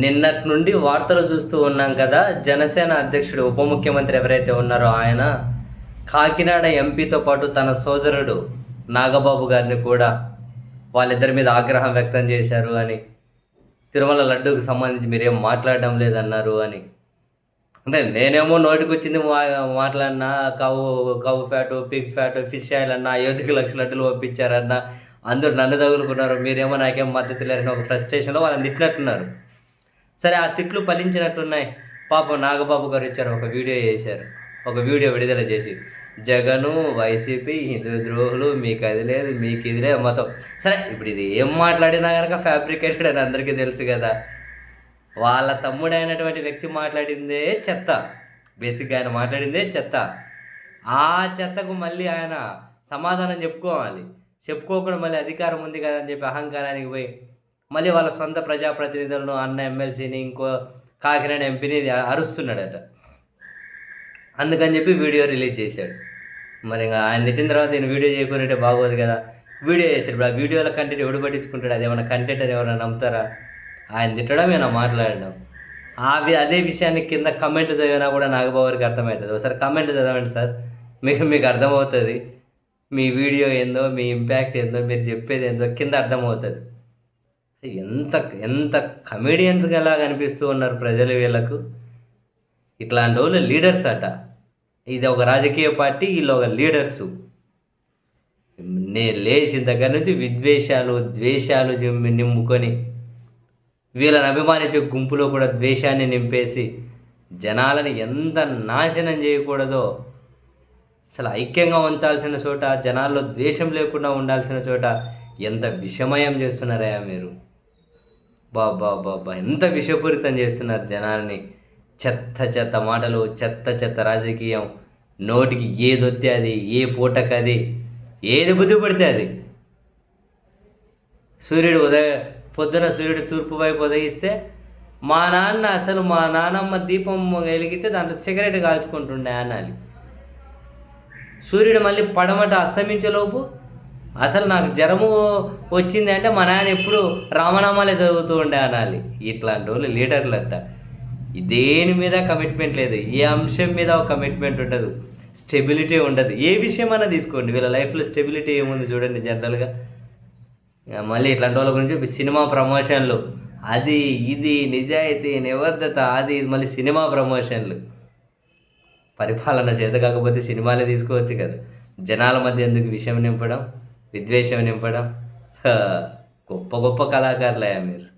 నిన్నటి నుండి వార్తలు చూస్తూ ఉన్నాం కదా. జనసేన అధ్యక్షుడు ఉప ముఖ్యమంత్రి ఎవరైతే ఉన్నారో ఆయన కాకినాడ ఎంపీతో పాటు తన సోదరుడు నాగబాబు గారిని కూడా వాళ్ళిద్దరి మీద ఆగ్రహం వ్యక్తం చేశారు అని తిరుమల లడ్డూకి సంబంధించి మీరేం మాట్లాడడం లేదన్నారు అని. అంటే నేనేమో నోటికి వచ్చింది మాట్లాడినా cow cow fat pig fat fish oil అన్నా అయోధ్యకి లక్ష లడ్డులు పంపించారన్నా అందరూ నన్ను తగులుకున్నారు మీరేమో నాకేం మద్దతు లేరని ఒక ఫ్రస్ట్రేషన్లో వాళ్ళని తిట్టినట్టున్నారు. సరే ఆ తిట్లు ఫలించినట్టున్నాయి. పాపం నాగబాబు గారు ఇచ్చారు ఒక వీడియో చేశారు. ఒక వీడియో విడుదల చేసి జగను వైసీపీ హిందూ ద్రోహులు మీకు అది లేదు మీకు ఇది లేదు మొత్తం. సరే ఇప్పుడు ఇది ఏం మాట్లాడినా కనుక ఫ్యాబ్రికేటెడ్ అని అందరికీ తెలుసు కదా. వాళ్ళ తమ్ముడైనటువంటి వ్యక్తి మాట్లాడిందే చెత్త. బేసిక్గా ఆయన మాట్లాడిందే చెత్త. ఆ చెత్తకు మళ్ళీ ఆయన సమాధానం చెప్పుకోవాలి. చెప్పుకోకుండా మళ్ళీ అధికారం ఉంది కదా అని చెప్పి అహంకారానికి పోయి మళ్ళీ వాళ్ళ సొంత ప్రజాప్రతినిధులను అన్న ఎమ్మెల్సీని ఇంకో కాకినాడ ఎంపీని అరుస్తున్నాడట. అందుకని చెప్పి వీడియో రిలీజ్ చేశాడు. మరి ఇంకా ఆయన తిట్టిన తర్వాత నేను వీడియో చేయకుంటే బాగోదు కదా. వీడియో చేశాడు. ఇప్పుడు ఆ వీడియోల కంటెంట్ ఎవడు పట్టించుకుంటాడు? అది ఏమైనా కంటెంట్ అని ఎవరైనా నమ్ముతారా? ఆయన తిట్టడం ఏమైనా మాట్లాడడం? ఆ అదే విషయాన్ని కింద కమెంట్లు చదివినా కూడా నాగబాబు గారికి అర్థమవుతుంది. ఒకసారి కమెంట్లు చదవండి సార్. మీకు మీకు అర్థమవుతుంది. మీ వీడియో ఏందో మీ ఇంపాక్ట్ ఏందో మీరు చెప్పేది ఏందో కింద అర్థమవుతుంది. ఎంత ఎంత కమెడియన్స్గా ఎలా కనిపిస్తూ ఉన్నారు ప్రజలు వీళ్ళకు? ఇట్లాంటి వాళ్ళు లీడర్స్ అట. ఇది ఒక రాజకీయ పార్టీ వీళ్ళు ఒక లీడర్సు నేను లేచిన దగ్గర నుంచి విద్వేషాలు ద్వేషాలు నింపుకొని వీళ్ళని అభిమానించే గుంపులో కూడా ద్వేషాన్ని నింపేసి జనాలని ఎంత నాశనం చేయకూడదో అసలు ఐక్యంగా ఉంచాల్సిన చోట జనాల్లో ద్వేషం లేకుండా ఉండాల్సిన చోట ఎంత విషమయం చేస్తున్నారయ్యా మీరు. బాబా బాబా ఎంత విషపూరితం చేస్తున్నారు జనాల్ని. చెత్త చెత్త మాటలు చెత్త చెత్త రాజకీయం. నోటికి ఏదొత్తే అది ఏ పూటకు అది ఏది బుద్ధి పడితే అది. సూర్యుడు ఉదయ పొద్దున సూర్యుడు తూర్పు వైపు ఉదయిస్తే మా నాన్న అసలు మా నానమ్మ దీపం వెలిగితే దాంట్లో సిగరెట్ కాల్చుకుంటుండే అనాలి. సూర్యుడు మళ్ళీ పడమట అస్తమించేలోపు అసలు నాకు జ్వరము వచ్చింది అంటే మా నాన్న ఎప్పుడు రామనామాలే చదువుతూ ఉండే అనాలి. ఇట్లాంటి వాళ్ళు లీడర్లు అంట దేని మీద కమిట్మెంట్ లేదు. ఏ అంశం మీద ఒక కమిట్మెంట్ ఉండదు. స్టెబిలిటీ ఉండదు. ఏ విషయమైనా తీసుకోండి. వీళ్ళ లైఫ్లో స్టెబిలిటీ ఏముంది చూడండి జనరల్గా మళ్ళీ ఇట్లాంటి వాళ్ళ గురించి సినిమా ప్రమోషన్లు. అది ఇది నిజాయితీ నిబద్ధత అది మళ్ళీ సినిమా ప్రమోషన్లు. పరిపాలన చేత కాకపోతే సినిమాలే తీసుకోవచ్చు కదా. జనాల మధ్య ఎందుకు విషయం నింపడం? విద్వేషం నింపడం. గొప్ప గొప్ప కళాకారులయ్యా మీరు.